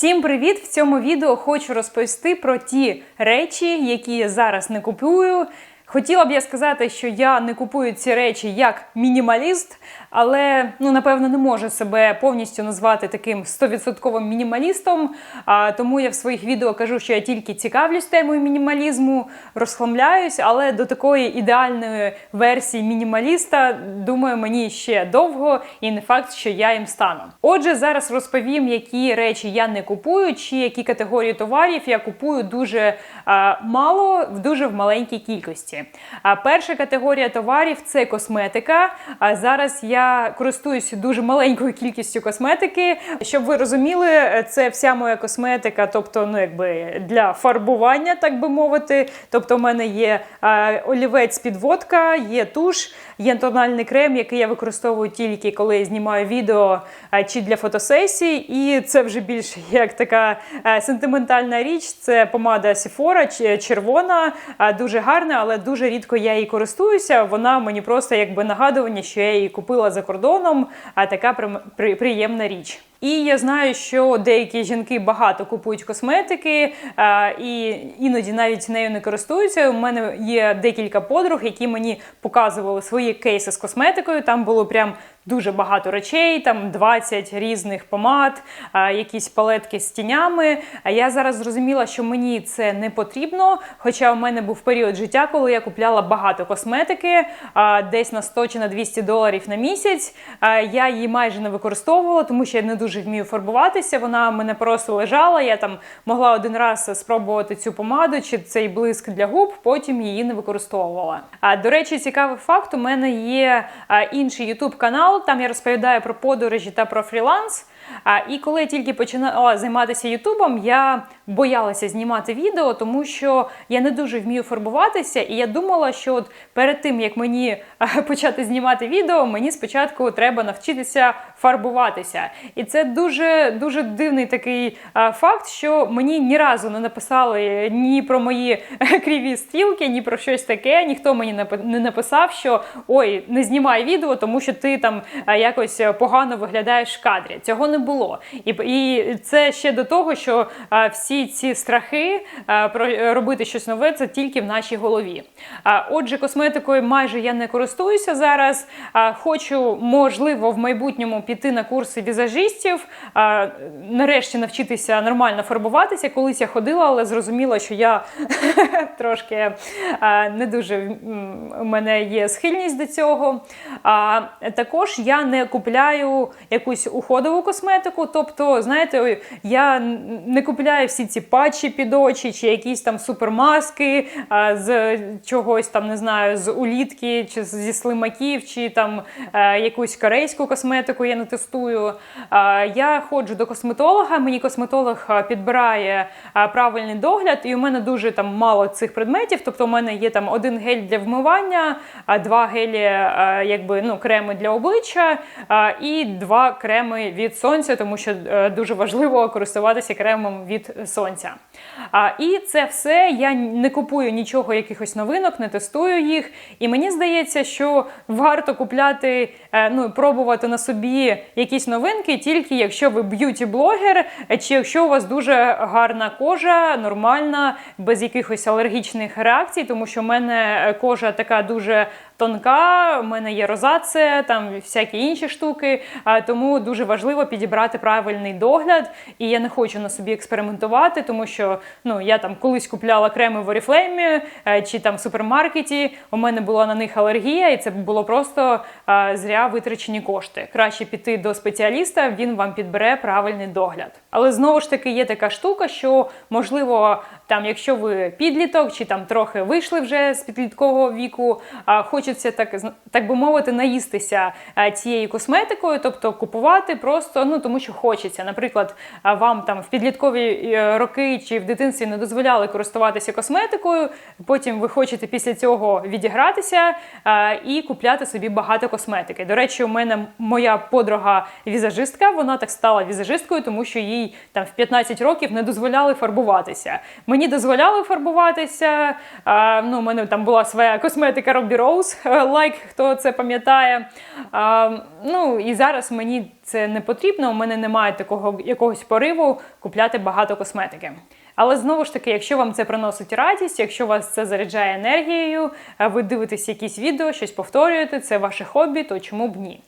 Всім привіт! В цьому відео хочу розповісти про ті речі, які я зараз не купую. Хотіла б я сказати, що я не купую ці речі як мінімаліст, але ну напевно не можу себе повністю назвати таким 100% мінімалістом. А, тому я в своїх відео кажу, що я тільки цікавлюсь темою мінімалізму, розхламляюсь, але до такої ідеальної версії мінімаліста, думаю, мені ще довго і не факт, що я їм стану. Отже, зараз розповім, які речі я не купую, чи які категорії товарів я купую дуже а, мало, в дуже в маленькій кількості. А перша категорія товарів це косметика. А зараз я користуюся дуже маленькою кількістю косметики. Щоб ви розуміли, це вся моя косметика, тобто, ну якби для фарбування, так би мовити. Тобто, у мене є олівець підводка, є туш, є тональний крем, який я використовую тільки коли я знімаю відео чи для фотосесій. І це вже більше як така а, сентиментальна річ. Це помада Sephora, червона, дуже гарна, але дуже рідко я її користуюся. Вона мені просто якби нагадування, що я її купила за кордоном, а така при, приємна річ. І я знаю, що деякі жінки багато купують косметики а, і іноді навіть нею не користуються. У мене є декілька подруг, які мені показували свої кейси з косметикою. Там було прям дуже багато речей, там 20 різних помад, якісь палетки з тінями. Я зараз зрозуміла, що мені це не потрібно. Хоча у мене був період життя, коли я купляла багато косметики, десь на 100 чи на 200 доларів на місяць. Я її майже не використовувала, тому що я не дуже вмію фарбуватися. Вона в мене просто лежала. Я там могла один раз спробувати цю помаду чи цей блиск для губ, потім її не використовувала. До речі, цікавий факт: у мене є інший YouTube канал. Там я розповідаю про подорожі та про фріланс. А, І коли я тільки починала займатися Ютубом, я боялася знімати відео, тому що я не дуже вмію фарбуватися, і я думала, що от перед тим як мені почати знімати відео, мені спочатку треба навчитися фарбуватися. І це дуже дуже дивний такий факт, що мені ні разу не написали ні про мої кріві стрілки, ні про щось таке. Ніхто мені не написав, що ой, не знімай відео, тому що ти там якось погано виглядаєш в кадрі. Цього не було. І і це ще до того, що а, всі ці страхи а, про робити щось нове це тільки в нашій голові. А, отже, косметикою майже я не користуюся зараз. А, хочу, можливо, в майбутньому піти на курси візажистів, а, нарешті навчитися нормально фарбуватися. Колись я ходила, але зрозуміла, що я трошки не дуже у мене є схильність до цього. А, також я не купляю якусь уходову косметику. Тобто, знаєте, я не купляю всі ці патчі під очі, чи якісь там супермаски а, з чогось там, не знаю, з улітки, чи зі слимаків, чи там а, якусь корейську косметику я не тестую. А, я ходжу до косметолога, мені косметолог підбирає а, правильний догляд, і у мене дуже там мало цих предметів. Тобто, у мене є там один гель для вмивання, а два гелі, а, якби ну, креми для обличчя, а, і два креми від сонця, тому що е, дуже важливо користуватися кремом від сонця. А, І це все я не купую нічого, якихось новинок, не тестую їх. І мені здається, що варто купляти, е, ну пробувати на собі якісь новинки, тільки якщо ви б'юті-блогер, чи якщо у вас дуже гарна кожа, нормальна, без якихось алергічних реакцій, тому що в мене кожа така дуже тонка, у мене є розація, там всякі інші штуки. Тому дуже важливо підібрати правильний догляд. І я не хочу на собі експериментувати, тому що ну я там колись купляла креми в Oriflame чи там в супермаркеті. У мене була на них алергія, і це було просто зря витрачені кошти. Краще піти до спеціаліста, він вам підбере правильний догляд. Але знову ж таки є така штука, що можливо, там, якщо ви підліток, чи там трохи вийшли вже з підліткового віку, хочеться так так би мовити, наїстися цією косметикою, тобто купувати просто ну тому, що хочеться. Наприклад, вам там в підліткові е, роки чи в дитинстві не дозволяли користуватися косметикою. Потім ви хочете після цього відігратися і купляти собі багато косметики. До речі, у мене моя подруга візажистка, вона так стала візажисткою, тому що їй там в 15 років не дозволяли фарбуватися. Мені дозволяли фарбуватися. А, ну, У мене там була своя косметика Robbie Rose, лайк, хто це пам'ятає. А, ну і зараз мені це не потрібно. У мене немає такого якогось пориву купляти багато косметики. Але знову ж таки, якщо вам це приносить радість, якщо вас це заряджає енергією, ви дивитесь якісь відео, щось повторюєте, це ваше хобі, то чому б ні?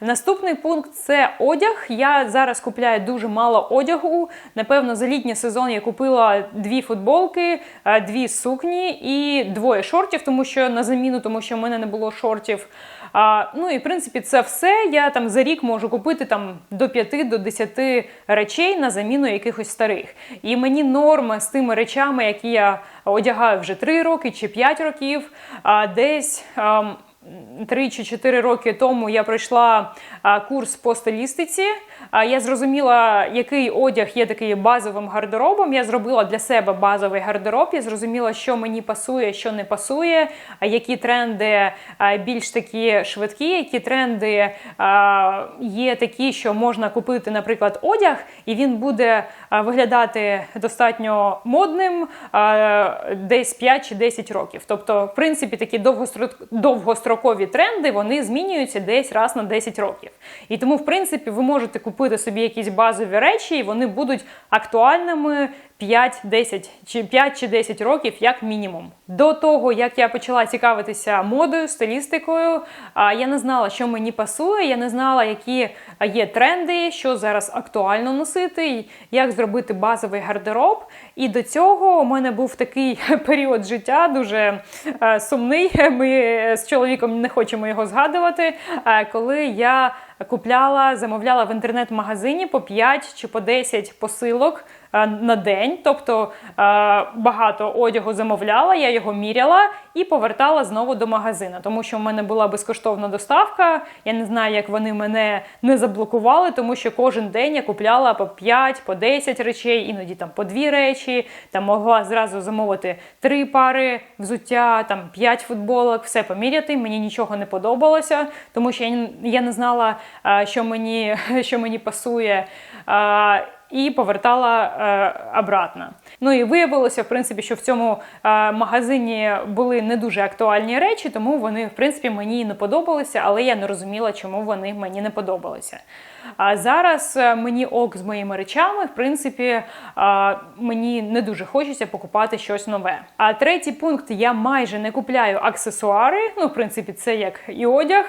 Наступний пункт це одяг. Я зараз купляю дуже мало одягу. Напевно, за літній сезон я купила дві футболки, дві сукні і двоє шортів, тому що на заміну, тому що в мене не було шортів. А, Ну і в принципі це все. Я там за рік можу купити там до 5 до 10 речей на заміну якихось старих. І мені норма з тими речами, які я одягаю вже 3 роки чи 5 років, а десь. А, 3 чи 4 роки тому я пройшла курс по стилістиці. Я зрозуміла, який одяг є таким базовим гардеробом. Я зробила для себе базовий гардероб. Я зрозуміла, що мені пасує, що не пасує, які тренди більш такі швидкі, які тренди є такі, що можна купити, наприклад, одяг, і він буде виглядати достатньо модним десь 5 чи 10 років. Тобто, в принципі, такі довгострокові тренди вони змінюються десь раз на 10 років. І тому, в принципі, ви можете купити собі якісь базові речі, і вони будуть актуальними 5-10 чи 5 чи 10 років, як мінімум. До того, як я почала цікавитися модою, стилістикою, я не знала, що мені пасує, я не знала, які є тренди, що зараз актуально носити, як зробити базовий гардероб. І до цього у мене був такий період життя, дуже сумний. Ми з чоловіком не хочемо його згадувати. Коли я купляла, замовляла в інтернет-магазині по 5 чи по 10 посилок. Е, на день, тобто е, багато одягу замовляла, я його міряла і повертала знову до магазину, тому що в мене була безкоштовна доставка. Я не знаю, як вони мене не заблокували, тому що кожен день я купляла по 5, по 10 речей, іноді там по 2 речі. Там могла зразу замовити 3 пари взуття, там 5 футболок, все поміряти. Мені нічого не подобалося, тому що я не знала, е, що мені, що мені пасує і повертала е, обратно. Ну і виявилося, в принципі, що в цьому е, магазині були не дуже актуальні речі, тому вони, в принципі, мені не подобалися, але я не розуміла, чому вони мені не подобалися. А зараз е, мені ок з моїми речами, в принципі, е, мені не дуже хочеться покупати щось нове. А третій пункт я майже не купляю аксесуари. Ну, в принципі, це як і одяг.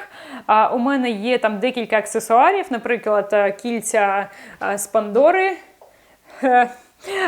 У мене є там декілька аксесуарів, наприклад, е, кільця з Пандори.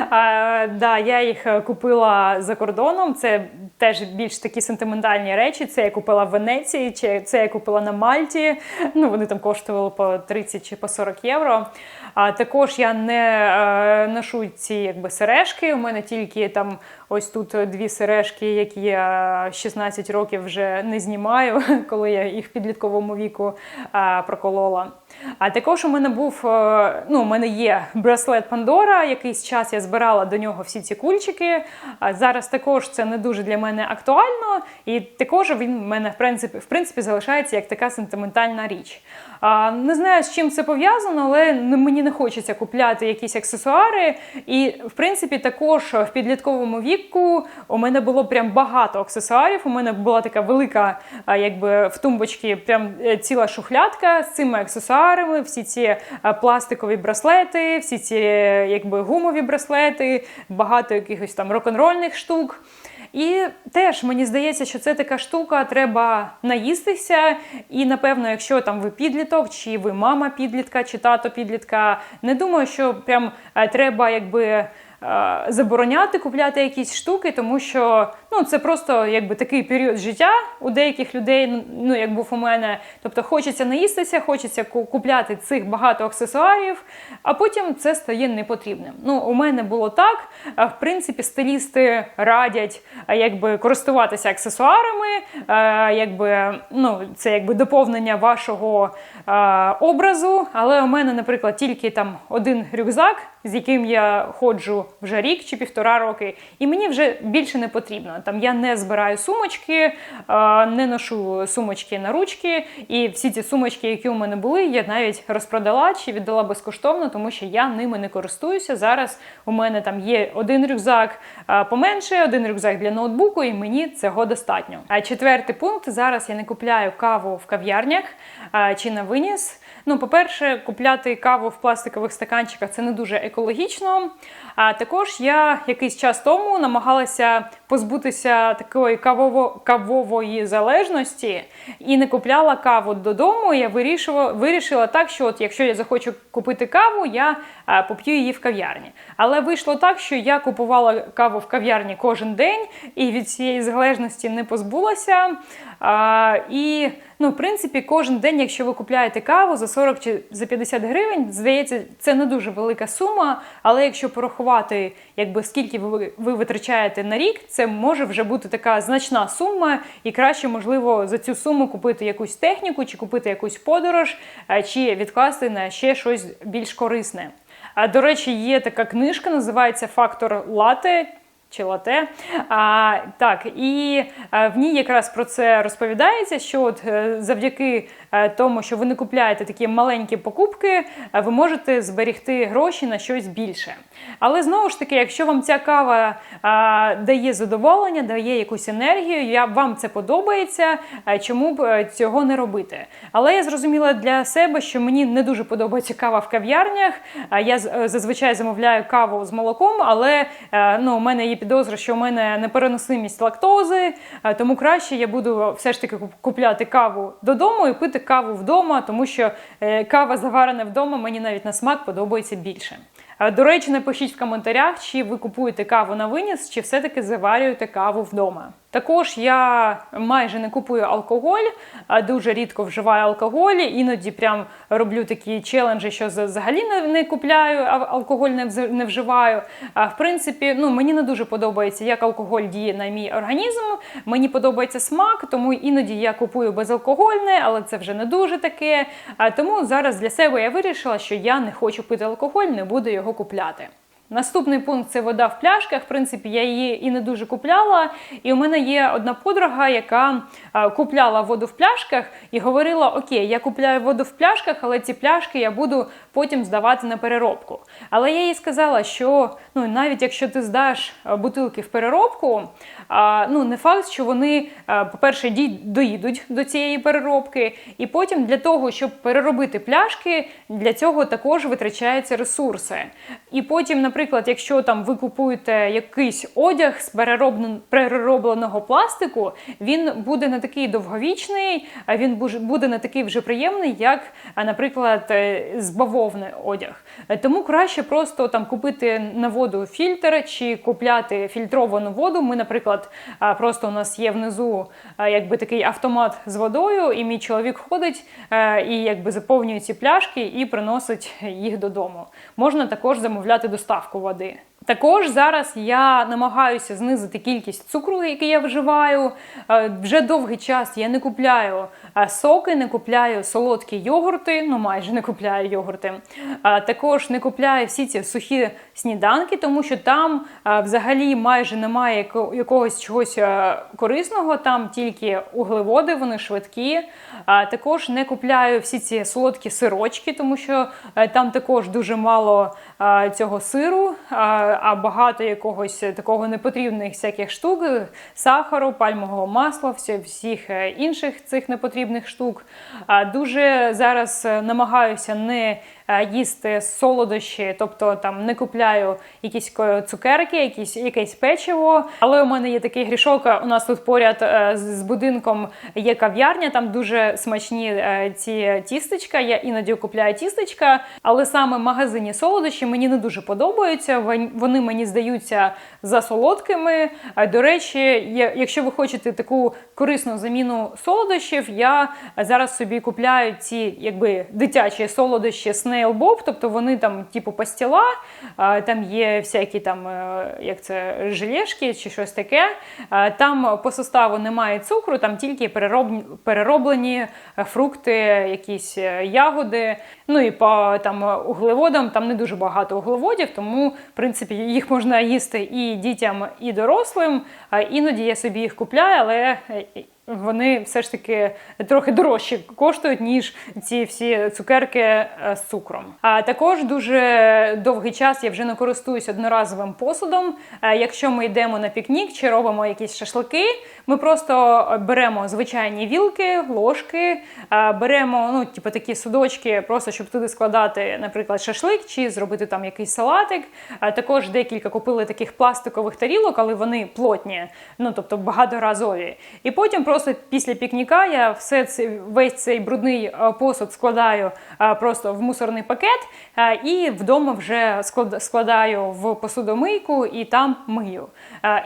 А, да, Я їх е, купила за кордоном. Це теж більш такі сентиментальні речі. Це я купила в Венеції, чи це я купила на Мальті. Ну, Вони там коштували по 30 чи по 40 євро. А також я не а, ношу ці якби сережки. У мене тільки там ось тут дві сережки, які я 16 років вже не знімаю, коли я їх в підлітковому віку е, проколола. А також у мене був, е, ну, у мене є браслет Пандора. Якийсь час я збирала до нього всі ці кульчики. А зараз також це не дуже для мене актуально, і також він в мене в принципі в принципі залишається як така сентиментальна річ. А, Не знаю, з чим це пов'язано, але мені не хочеться купляти якісь аксесуари. І, в принципі, також в підлітковому віку у мене було прям багато аксесуарів. У мене була така велика, якби в тумбочці, прям е, ціла шухлядка з цими аксесуарами, всі ці е, пластикові браслети, всі ці е, якби гумові браслети, багато якихось там рок-н-рольних штук. І теж мені здається, що це така штука, треба наїстися. І напевно, якщо там ви підліток, чи ви мама підлітка, чи тато підлітка, не думаю, що прям е, треба якби. Е, забороняти купляти якісь штуки, тому що ну, це просто якби такий період життя у деяких людей, ну як був у мене. Тобто хочеться наїстися, хочеться купляти цих багато аксесуарів, а потім це стає непотрібним. Ну, У мене було так. В принципі, стилісти радять якби користуватися аксесуарами, якби ну, це якби доповнення вашого образу. Але у мене, наприклад, тільки там один рюкзак з яким я ходжу вже рік чи півтора роки, і мені вже більше не потрібно. Там я не збираю сумочки, не ношу сумочки на ручки, і всі ці сумочки, які у мене були, я навіть розпродала чи віддала безкоштовно, тому що я ними не користуюся. Зараз у мене там є один рюкзак поменше, один рюкзак для ноутбуку, і мені цього достатньо. А четвертий пункт зараз я не купляю каву в кав'ярнях чи на виніс. Ну, по-перше, купляти каву в пластикових стаканчиках це не дуже екологічно. А також я якийсь час тому намагалася позбутися такої кавово кавової залежності і не купляла каву додому. Я вирішила, вирішила так, що от якщо я захочу купити каву, я а, поп'ю її в кав'ярні. Але вийшло так, що я купувала каву в кав'ярні кожен день і від цієї залежності не позбулася. А, і Ну, в принципі, кожен день, якщо ви купляєте каву за 40 чи за 50 гривень, здається, це не дуже велика сума. Але якщо порахувати, якби скільки ви, ви витрачаєте на рік, це може вже бути така значна сума, і краще, можливо, за цю суму купити якусь техніку, чи купити якусь подорож, е, чи відкласти на ще щось більш корисне. А до речі, є така книжка, називається Фактор лате чи лате. А, Так, і в ній якраз про це розповідається, що от е, завдяки тому, що ви не купляєте такі маленькі покупки, ви можете зберігти гроші на щось більше. Але знову ж таки, якщо вам ця кава а, дає задоволення, дає якусь енергію, вам це подобається, чому б е, цього не робити? Але я зрозуміла для себе, що мені не дуже подобається кава в кав'ярнях. Я зазвичай замовляю каву з молоком, але ну, у мене є підозра, що в мене непереносимість лактози, е, тому краще я буду все ж таки купляти каву додому і пити каву вдома, тому що е, кава заварена вдома мені навіть на смак подобається більше. До речі, напишіть в коментарях, чи ви купуєте каву на виніс, чи все-таки заварюєте каву вдома. Також я майже не купую алкоголь, а дуже рідко вживаю алкоголь. Іноді прям роблю такі челенджі, що взагалі не купляю, алкоголь не вживаю. А в принципі, ну мені не дуже подобається, як алкоголь діє на мій організм. Мені подобається смак, тому іноді я купую безалкогольне, але це вже не дуже таке. А тому зараз для себе я вирішила, що я не хочу пити алкоголь, не буду його купляти. Наступний пункт це вода в пляшках. В принципі, я її і не дуже купляла. І у мене є одна подруга, яка купляла воду в пляшках і говорила: Окей, я купляю воду в пляшках, але ці пляшки я буду потім здавати на переробку. Але я їй сказала, що ну навіть якщо ти здаш бутилки в переробку, ну не факт, що вони, по-перше, доїдуть до цієї переробки, і потім для того, щоб переробити пляшки, для цього також витрачаються ресурси. І потім, наприклад, якщо там ви купуєте якийсь одяг з переробленого пластику, він буде не такий довговічний, він буде не такий вже приємний, як, наприклад, е, з бавовни одяг. Е, тому краще просто там купити на воду фільтр чи купляти фільтровану воду. Ми, наприклад, просто у нас є внизу якби такий автомат з водою, і мій чоловік ходить е, і якби заповнює ці пляшки і приносить їх додому. Можна також замовляти доставку води. Також зараз я намагаюся знизити кількість цукру, який я вживаю. Е, вже довгий час я не купляю е, соки, не купляю солодкі йогурти, ну майже не купляю йогурти. Е, також не купляю всі ці сухі сніданки, тому що там взагалі майже немає якогось чогось корисного, там тільки углеводи, вони швидкі. Також не купляю всі ці солодкі сирочки, тому що там також дуже мало цього сиру а багато якогось такого непотрібних всяких штук, сахару, пальмового масла, всіх е, інших цих непотрібних штук. Дуже зараз е, намагаюся не їсти солодощі, тобто там не купляю якісь цукерки, якісь якесь печиво. Але у мене є такий грішок. У нас тут поряд е, з будинком є кав'ярня, там дуже смачні е, ці тістечка. Я іноді купляю тістечка, але саме магазині солодощі мені не дуже подобаються. Вони мені здаються за солодкими. До речі, якщо ви хочете таку корисну заміну солодощів, я зараз собі купляю ці якби дитячі солодощі сне Nail Bob, тобто вони там, типу, пастіла, там є всякі там, е, як це, желешки чи щось таке. Там по составу немає цукру, там тільки перероблені, е, фрукти, якісь е, ягоди. Ну і по там углеводам там не дуже багато углеводів, тому в принципі їх можна їсти і дітям, і дорослим. Іноді я собі їх купляю, але е, вони все ж таки трохи дорожчі коштують, ніж ці всі цукерки е, з цукром. А також дуже довгий час я вже не користуюсь одноразовим посудом. Е, Якщо ми йдемо на пікнік чи робимо якісь шашлики, ми просто беремо звичайні вілки, ложки, е, беремо ну, типу, такі судочки, просто щоб туди складати, наприклад, шашлик чи зробити там якийсь салатик. Також декілька купили таких пластикових тарілок, але вони плотні, ну тобто багаторазові. І потім просто після пікніка я все це весь цей брудний е, посуд складаю е, просто в мусорний пакет е, і вдома вже складаю в посудомийку і там мию.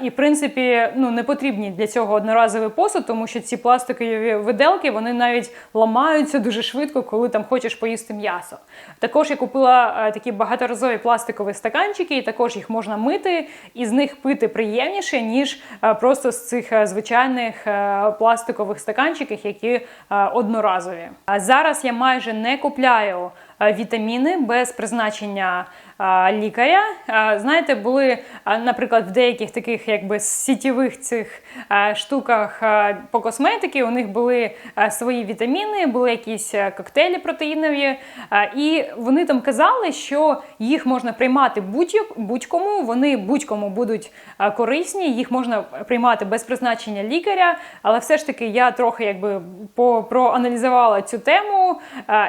І в принципі, ну не потрібні для цього одноразовий посуд, тому що ці пластикові виделки вони навіть ламаються дуже швидко, коли там хочеш поїсти м'ясо. Також я купила такі багаторазові пластикові стаканчики, і також їх можна мити, і з них пити приємніше, ніж просто з цих звичайних пластикових стаканчиках, які е, одноразові. А зараз я майже не купляю е, вітаміни без призначення лікаря. Знаєте, були, наприклад, в деяких таких якби сітєвих цих штуках по косметики, у них були свої вітаміни, були якісь коктейлі протеїнові, і вони там казали, що їх можна приймати будь- будь-кому, вони будь-кому будуть корисні, їх можна приймати без призначення лікаря, але все ж таки я трохи якби по- проаналізувала цю тему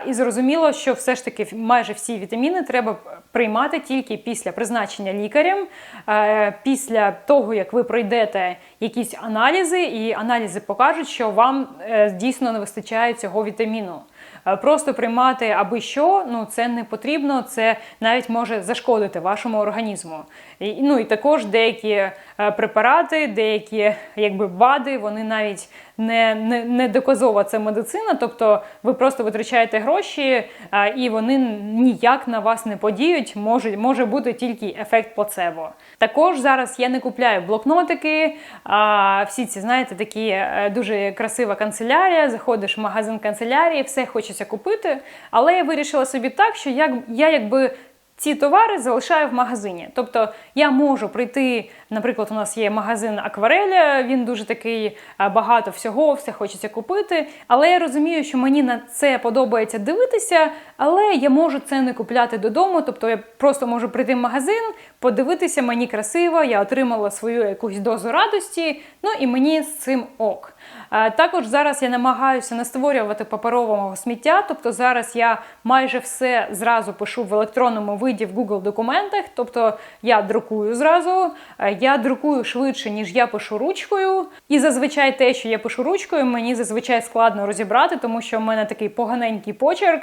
і зрозуміло, що все ж таки майже всі вітаміни треба приймати тільки після призначення лікарем, е, після того, як ви пройдете якісь аналізи, і аналізи покажуть, що вам е, дійсно не вистачає цього вітаміну. Е, Просто приймати аби що, ну це не потрібно, це навіть може зашкодити вашому організму. І, ну і також деякі препарати, деякі якби БАДи, вони навіть не, не, не доказова це медицина, тобто ви просто витрачаєте гроші, е, і вони ніяк на вас не подіють. Може, може бути тільки ефект плацебо. Також зараз я не купляю блокнотики, а всі ці, знаєте, такі е, дуже красива канцелярія. Заходиш в магазин канцелярії, все хочеться купити. Але я вирішила собі так, що я, я якби. Ці товари залишаю в магазині. Тобто я можу прийти, наприклад, у нас є магазин Аквареля, він дуже такий е, багато всього, все хочеться купити. Але я розумію, що мені на це подобається дивитися, але я можу це не купляти додому. Тобто я просто можу прийти в магазин, подивитися, мені красиво, я отримала свою якусь дозу радості, ну і мені з цим ок. Е, Також зараз я намагаюся не створювати паперового сміття, тобто зараз я майже все зразу пишу в електронному виді в Google документах, тобто я друкую зразу, е, я друкую швидше, ніж я пишу ручкою. І зазвичай те, що я пишу ручкою, мені зазвичай складно розібрати, тому що в мене такий поганенький почерк.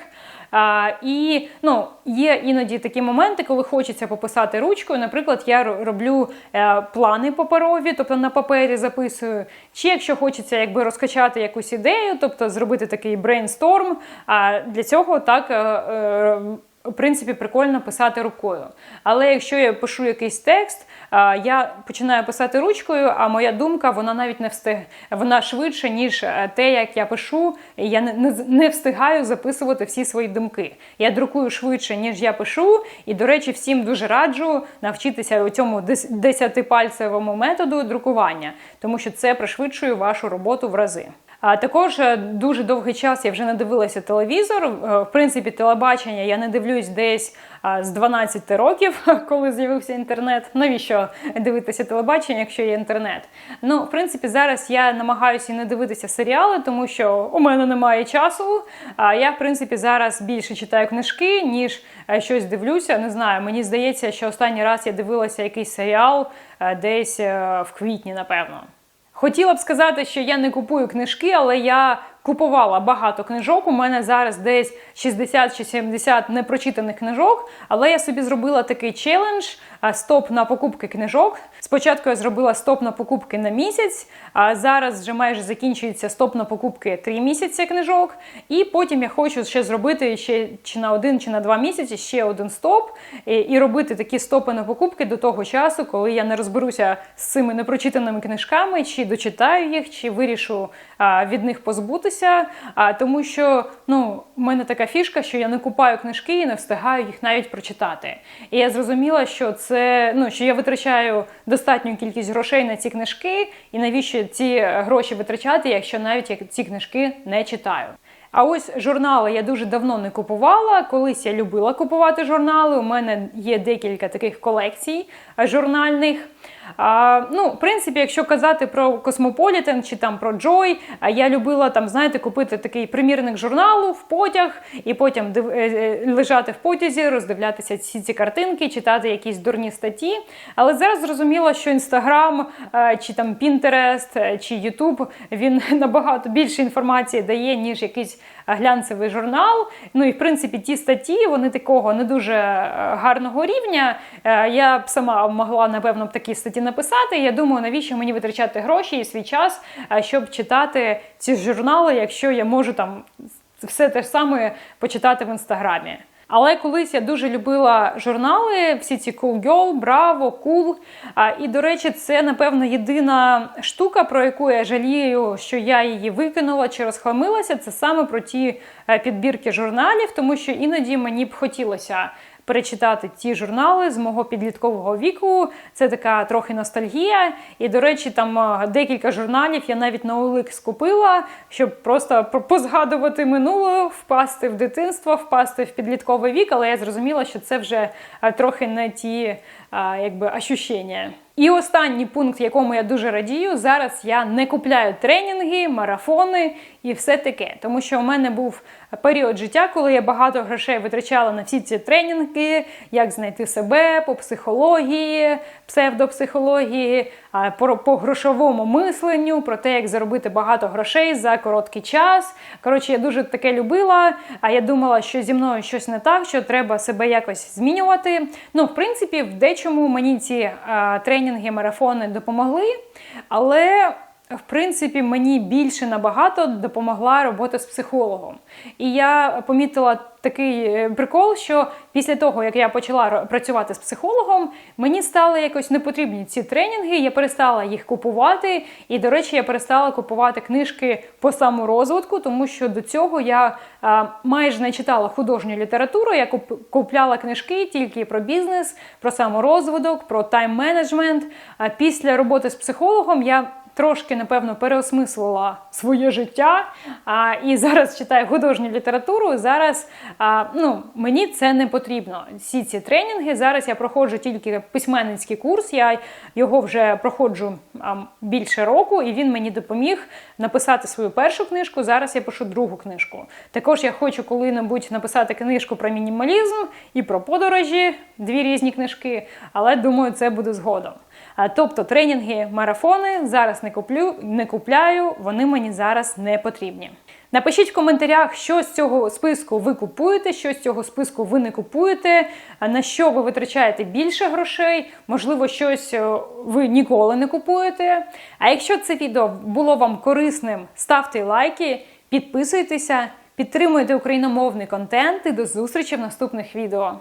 І ну, є іноді такі моменти, коли хочеться пописати ручкою. Наприклад, я роблю е, плани паперові, тобто на папері записую. Чи якщо хочеться якби розкачати якусь ідею, тобто зробити такий брейнсторм, а для цього так. В принципі, прикольно писати рукою. Але якщо я пишу якийсь текст, я починаю писати ручкою, а моя думка вона навіть не встиг, вона швидше, ніж е, те, як я пишу. І я не встигаю записувати всі свої думки. Я друкую швидше, ніж я пишу. І, до речі, всім дуже раджу навчитися у цьому десятипальцевому методу друкування, тому що це пришвидшує вашу роботу в рази. А також е, дуже довгий час я вже не дивилася телевізор. Е, В принципі, телебачення я не дивлюсь десь з 12 років, коли з'явився інтернет. Навіщо дивитися телебачення, якщо є інтернет? Ну, в принципі, зараз я намагаюся не дивитися серіали, тому що у мене немає часу. А я, в принципі, зараз більше читаю книжки, ніж е, щось дивлюся. Не знаю, мені здається, що останній раз я дивилася якийсь серіал десь в квітні, напевно. Хотіла б сказати, що я не купую книжки, але я купувала багато книжок. У мене зараз десь 60 чи 70 непрочитаних книжок. Але я собі зробила такий челендж стоп на покупки книжок. Спочатку я зробила стоп на покупки на місяць, а зараз вже майже закінчується стоп на покупки 3 місяці книжок. І потім я хочу ще зробити ще чи на один, чи на два місяці ще один стоп і, робити такі стопи на покупки до того часу, коли я не розберуся з цими непрочитаними книжками, чи дочитаю їх, чи вирішу від них позбутися. А, тому що ну, в мене така фішка, що я не купаю книжки і не встигаю їх навіть прочитати. І я зрозуміла, що це ну що я витрачаю достатню кількість грошей на ці книжки, і навіщо ці гроші витрачати, якщо навіть я ці книжки не читаю. А ось журнали я дуже давно не купувала. Колись я любила купувати журнали. У мене є декілька таких колекцій журнальних. А, ну, в принципі, якщо казати про Cosmopolitan чи там про а я любила там, знаєте, купити такий примірник журналу в потяг і потім див... е, е, лежати в потязі, роздивлятися всі ці картинки, читати якісь дурні статті. Але зараз зрозуміла, що Instagram е, чи там е, чи YouTube, він набагато більше інформації дає, ніж якийсь глянцевий журнал. Ну і в принципі ті статті вони такого не дуже гарного рівня. Я б сама могла напевно б такі статті написати. Я думаю, навіщо мені витрачати гроші і свій час, е, щоб читати ці журнали, якщо я можу там все те ж саме почитати в інстаграмі. Але колись я дуже любила журнали, всі ці Cool Girl, Bravo, Cool. І, до речі, це, напевно, єдина штука, про яку я жалію, що я її викинула чи розхламилася. Це саме про ті е, підбірки журналів, тому що іноді мені б хотілося. Перечитати ті журнали з мого підліткового віку. Це така трохи ностальгія. І, до речі, там е, декілька журналів я навіть на OLX скупила, щоб просто позгадувати минуле, впасти в дитинство, впасти в підлітковий вік. Але я зрозуміла, що це вже е, трохи не ті якби ощущення. І останній пункт, якому я дуже радію, зараз я не купляю тренінги, марафони і все таке. Тому що у мене був період життя, коли я багато грошей витрачала на всі ці тренінги, як знайти себе по психології, псевдопсихології, по, по грошовому мисленню, про те, як заробити багато грошей за короткий час. Коротше, я дуже таке любила. А я думала, що зі мною щось не так, що треба себе якось змінювати. Ну, в принципі, в дечому мені ці а, тренінги, марафони допомогли, але. В принципі, мені більше набагато допомогла робота з психологом. І я помітила такий прикол, що після того, як я почала працювати з психологом, мені стали якось непотрібні ці тренінги. Я перестала їх купувати. І, до речі, я перестала купувати книжки по саморозвитку, тому що до цього я а, майже не читала художню літературу. Я купляла книжки тільки про бізнес, про саморозвиток, про тайм-менеджмент. А після роботи з психологом я трошки, напевно, переосмислила своє життя а, і зараз читаю художню літературу. Зараз а, ну, мені це не потрібно. Всі ці тренінги. Зараз я проходжу тільки письменницький курс. Я його вже проходжу а, більше року, і він мені допоміг написати свою першу книжку. Зараз я пишу другу книжку. Також я хочу коли-небудь написати книжку про мінімалізм і про подорожі, дві різні книжки, але думаю, це буде згодом. Тобто тренінги, марафони зараз не куплю, не купляю, вони мені зараз не потрібні. Напишіть в коментарях, що з цього списку ви купуєте, що з цього списку ви не купуєте, на що ви витрачаєте більше грошей, можливо, щось ви ніколи не купуєте. А якщо це відео було вам корисним, ставте лайки, підписуйтеся, підтримуйте україномовний контент і до зустрічі в наступних відео.